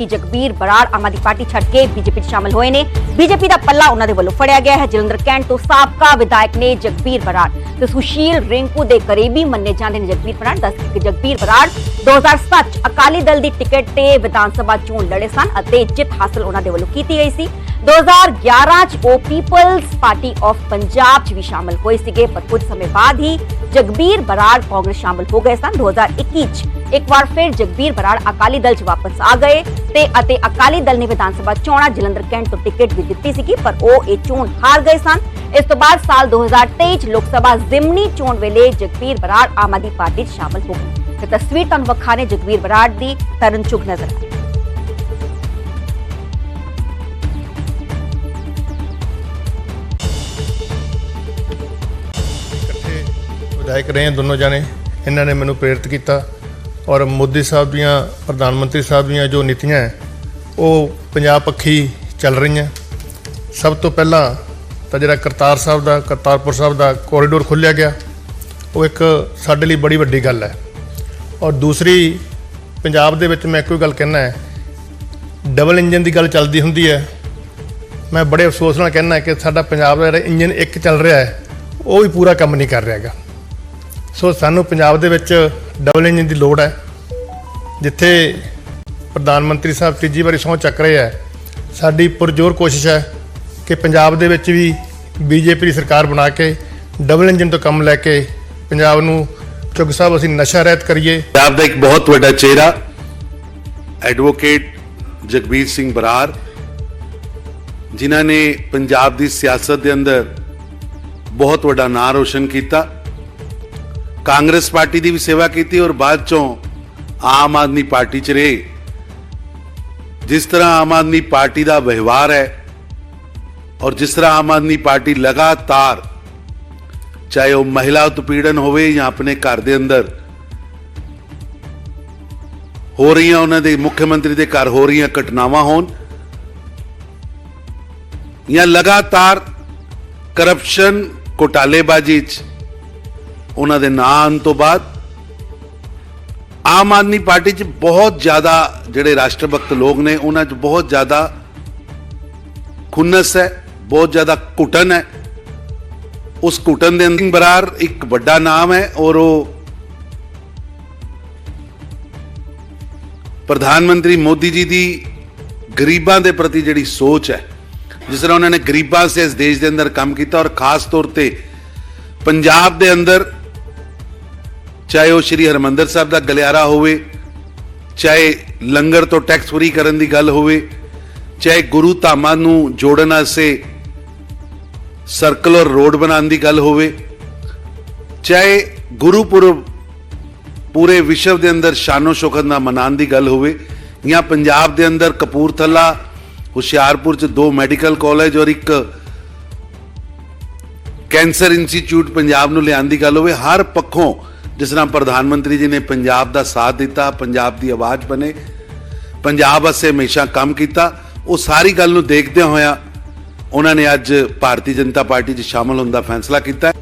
ਕਿ ਜਗਬੀਰ ਬਰਾੜ ਆਮ ਆਦਮੀ ਪਾਰਟੀ ਛੱਡ ਕੇ ਬੀਜੇਪੀ 'ਚ ਸ਼ਾਮਲ ਹੋਏ ਨੇ। ਬੀਜੇਪੀ ਦਾ ਪੱਲਾ ਉਹਨਾਂ ਦੇ ਵੱਲੋਂ ਫੜਿਆ ਗਿਆ ਹੈ। ਜਲੰਧਰ ਕੈਂਟ ਤੋਂ ਸਾਬਕਾ ਵਿਧਾਇਕ ਨੇ ਜਗਬੀਰ ਬਰਾੜ ਤੇ ਸੁਸ਼ੀਲ ਰਿੰਕੂ ਦੇ ਕਰੀਬੀ ਮੰਨੇ ਜਾਂਦੇ ਨੇ। ਜਗਬੀਰ ਬਰਾੜ ਦੱਸ ਕਿ ਜਗਬੀਰ ਬਰਾੜ 2007 'ਚ ਅਕਾਲੀ ਦਲ ਦੀ ਟਿਕਟ ਤੇ ਵਿਧਾਨ ਸਭਾ ਚੋਣ ਲੜੇ ਸਨ ਅਤੇ ਜਿੱਤ ਹਾਸਲ ਉਹਨਾਂ ਦੇ ਵੱਲੋਂ ਕੀਤੀ ਗਈ ਸੀ। 2011 'ਚ ਉਹ ਪੀਪਲਸ ਪਾਰਟੀ ਆਫ ਪੰਜਾਬ 'ਚ ਵੀ ਸ਼ਾਮਲ ਹੋਏ ਸੀਗੇ, ਪਰ ਕੁਝ ਸਮੇਂ ਬਾਅਦ ਹੀ ਜਗਬੀਰ ਬਰਾੜ ਕਾਂਗਰਸ ਸ਼ਾਮਲ ਹੋ ਗਏ ਸਨ। 2021 'ਚ ਇੱਕ ਵਾਰ ਫਿਰ ਜਗਬੀਰ ਬਰਾੜ ਅਕਾਲੀ ਦਲ 'ਚ ਵਾਪਸ ਆ ਗਏ ਤੇ ਅਤੇ ਅਕਾਲੀ ਦਲ ਨੇ ਵਿਧਾਨ ਸਭਾ ਚੋਣਾਂ ਜਲੰਧਰ ਕੈਂਟ ਤੋਂ ਟਿਕਟ ਵੀ ਦਿੱਤੀ ਸੀਗੀ, ਪਰ ਉਹ ਇਹ ਚੋਣ ਹਾਰ ਗਏ ਸਨ। ਇਸ ਤੋਂ ਬਾਅਦ ਸਾਲ 2023 'ਚ ਲੋਕ ਸਭਾ ਜ਼ਿਮਨੀ ਚੋਣ ਵੇਲੇ ਜਗਬੀਰ ਬਰਾੜ ਆਮ ਆਦਮੀ ਪਾਰਟੀ 'ਚ ਸ਼ਾਮਲ ਹੋ ਗਏ। ਤੇ ਤਸਵੀਰ ਤੁਹਾਨੂੰ ਵਿਖਾਣੇ ਜਗਬੀਰ ਬਰਾੜ ਦੀ ਤਰਨ ਚੁਗ ਨਜ਼ਰ ਆਈ ਵਿਧਾਇਕ ਰਹੇ ਹਾਂ ਦੋਨੋਂ ਜਾਣੇ। ਇਹਨਾਂ ਨੇ ਮੈਨੂੰ ਪ੍ਰੇਰਿਤ ਕੀਤਾ ਔਰ ਮੋਦੀ ਸਾਹਿਬ ਦੀਆਂ, ਪ੍ਰਧਾਨ ਮੰਤਰੀ ਸਾਹਿਬ ਦੀਆਂ ਜੋ ਨੀਤੀਆਂ ਹੈ, ਉਹ ਪੰਜਾਬ ਪੱਖੀ ਚੱਲ ਰਹੀਆਂ। ਸਭ ਤੋਂ ਪਹਿਲਾਂ ਤਾਂ ਜਿਹੜਾ ਕਰਤਾਰ ਸਾਹਿਬ ਦਾ, ਕਰਤਾਰਪੁਰ ਸਾਹਿਬ ਦਾ ਕੋਰੀਡੋਰ ਖੁੱਲਿਆ ਗਿਆ। ਉਹ ਇੱਕ ਸਾਡੇ ਲਈ ਬੜੀ ਵੱਡੀ ਗੱਲ ਹੈ। ਔਰ ਦੂਸਰੀ, ਪੰਜਾਬ ਦੇ ਵਿੱਚ ਮੈਂ ਕੋਈ ਗੱਲ ਕਹਿਣਾ ਹੈ ਡਬਲ ਇੰਜਨ ਦੀ ਗੱਲ ਚੱਲਦੀ ਹੁੰਦੀ ਹੈ। ਮੈਂ ਬੜੇ ਅਫਸੋਸ ਨਾਲ ਕਹਿਣਾ ਕਿ ਸਾਡਾ ਪੰਜਾਬ ਦਾ ਜਿਹੜਾ ਇੰਜਨ ਇੱਕ ਚੱਲ ਰਿਹਾ ਹੈ, ਉਹ ਵੀ ਪੂਰਾ ਕੰਮ ਨਹੀਂ ਕਰ ਰਿਹਾ ਹੈਗਾ। ਸੋ ਸਾਨੂੰ ਪੰਜਾਬ ਦੇ ਵਿੱਚ ਡਬਲ ਇੰਜਨ ਦੀ ਲੋੜ ਹੈ, ਜਿੱਥੇ ਪ੍ਰਧਾਨ ਮੰਤਰੀ ਸਾਹਿਬ ਤੀਜੀ ਵਾਰੀ ਸਹੁੰ ਚੱਕ ਰਹੇ ਹੈ। ਸਾਡੀ ਪੁਰਜੋਰ ਕੋਸ਼ਿਸ਼ ਹੈ ਕਿ ਪੰਜਾਬ ਦੇ ਵਿੱਚ ਵੀ ਬੀਜੇਪੀ ਦੀ ਸਰਕਾਰ ਬਣਾ ਕੇ ਡਬਲ ਇੰਜਨ ਤੋਂ ਕੰਮ ਲੈ ਕੇ ਪੰਜਾਬ ਨੂੰ ਚੁੱਗ ਸਾਹਿਬ ਅਸੀਂ ਨਸ਼ਾ ਰਹਿਤ ਕਰੀਏ। ਪੰਜਾਬ ਦਾ ਇੱਕ ਬਹੁਤ ਵੱਡਾ ਚਿਹਰਾ ਐਡਵੋਕੇਟ ਜਗਬੀਰ ਸਿੰਘ ਬਰਾੜ, ਜਿਨ੍ਹਾਂ ਨੇ ਪੰਜਾਬ ਦੀ ਸਿਆਸਤ ਦੇ ਅੰਦਰ ਬਹੁਤ ਵੱਡਾ ਨਾਂ ਰੋਸ਼ਨ ਕੀਤਾ। ਕਾਂਗਰਸ ਪਾਰਟੀ ਦੀ ਵੀ ਸੇਵਾ ਕੀਤੀ ਔਰ ਬਾਅਦ ਚੋਂ ਆਮ ਆਦਮੀ ਪਾਰਟੀ ਚ ਰਹੇ। ਜਿਸ ਤਰ੍ਹਾਂ ਆਮ ਆਦਮੀ ਪਾਰਟੀ ਦਾ ਵਿਵਹਾਰ ਹੈ ਔਰ ਜਿਸ ਤਰ੍ਹਾਂ ਆਮ ਆਦਮੀ ਪਾਰਟੀ ਲਗਾਤਾਰ, ਚਾਹੇ ਉਹ ਮਹਿਲਾ ਉਤਪੀੜਨ ਹੋਵੇ ਜਾਂ ਆਪਣੇ ਘਰ ਦੇ ਅੰਦਰ ਹੋ ਰਹੀਆਂ ਉਹਨਾਂ ਦੇ ਮੁੱਖ ਮੰਤਰੀ ਦੇ ਘਰ ਹੋ ਰਹੀਆਂ ਘਟਨਾਵਾਂ ਹੋਣ ਜਾਂ ਲਗਾਤਾਰ ਕਰਪਸ਼ਨ ਘੋਟਾਲੇਬਾਜ਼ੀ ਚ ਉਹਨਾਂ ਦੇ ਨਾਂ ਆਉਣ ਤੋਂ ਬਾਅਦ ਆਮ ਆਦਮੀ ਪਾਰਟੀ ਚ ਬਹੁਤ ਜ਼ਿਆਦਾ ਜਿਹੜੇ ਰਾਸ਼ਟਰਭਗਤ ਲੋਕ ਨੇ, ਉਹਨਾਂ ਚ ਬਹੁਤ ਜ਼ਿਆਦਾ ਖੁੰਨਸ ਹੈ, ਬਹੁਤ ਜ਼ਿਆਦਾ ਘੁਟਨ ਹੈ। ਉਸ ਘੁਟਨ ਦੇ ਅੰਦਰ ਬਰਾਰ ਇੱਕ ਵੱਡਾ ਨਾਮ ਹੈ ਔਰ ਉਹ ਪ੍ਰਧਾਨ ਮੰਤਰੀ ਮੋਦੀ ਜੀ ਦੀ ਗਰੀਬਾਂ ਦੇ ਪ੍ਰਤੀ ਜਿਹੜੀ ਸੋਚ ਹੈ, ਜਿਸ ਤਰ੍ਹਾਂ ਉਹਨਾਂ ਨੇ ਗਰੀਬਾਂ ਸੇ ਇਸ ਦੇਸ਼ ਦੇ ਅੰਦਰ ਕੰਮ ਕੀਤਾ ਔਰ ਖਾਸ ਤੌਰ ਤੇ ਪੰਜਾਬ ਦੇ ਅੰਦਰ ਚਾਹੇ ਉਹ ਸ਼੍ਰੀ ਹਰਮੰਦਰ ਸਾਹਿਬ ਦਾ ਗਲਿਆਰਾ ਹੋਵੇ, ਚਾਹੇ ਲੰਗਰ ਤੋਂ ਟੈਕਸ ਫਰੀ ਕਰਨ ਦੀ ਗੱਲ ਹੋਵੇ, ਚਾਹੇ ਗੁਰੂ ਧਾਮਾਂ ਨੂੰ ਜੋੜਨ ਵਾਸਤੇ ਸਰਕਲ ਔਰ ਰੋਡ ਬਣਾਉਣ ਦੀ ਗੱਲ ਹੋਵੇ, ਚਾਹੇ ਗੁਰੂਪੁਰਬ ਪੂਰੇ ਵਿਸ਼ਵ ਦੇ ਅੰਦਰ ਸ਼ਾਨੋ ਸ਼ੌਕਤ ਨਾਲ ਮਨਾਉਣ ਦੀ ਗੱਲ ਹੋਵੇ, ਜਾਂ ਪੰਜਾਬ ਦੇ ਅੰਦਰ ਕਪੂਰਥਲਾ, ਹੁਸ਼ਿਆਰਪੁਰ ਚ ਦੋ ਮੈਡੀਕਲ ਕਾਲਜ ਔਰ ਇੱਕ ਕੈਂਸਰ ਇੰਸਟੀਚਿਊਟ ਪੰਜਾਬ ਨੂੰ ਲਿਆਉਣ ਦੀ ਗੱਲ ਹੋਵੇ, ਹਰ ਪੱਖੋਂ ਜਿਸ ਤਰ੍ਹਾਂ ਪ੍ਰਧਾਨ ਮੰਤਰੀ ਜੀ ਨੇ ਪੰਜਾਬ ਦਾ ਸਾਥ ਦਿੱਤਾ, ਪੰਜਾਬ ਦੀ ਆਵਾਜ਼ ਬਣੇ, ਪੰਜਾਬ ਵਾਸਤੇ ਹਮੇਸ਼ਾ ਕੰਮ ਕੀਤਾ, ਉਹ ਸਾਰੀ ਗੱਲ ਨੂੰ ਦੇਖਦਿਆਂ ਹੋਇਆ ਉਹਨਾਂ ਨੇ ਅੱਜ ਭਾਰਤੀ ਜਨਤਾ ਪਾਰਟੀ 'ਚ ਸ਼ਾਮਲ ਹੋਣ ਦਾ ਫੈਸਲਾ ਕੀਤਾ।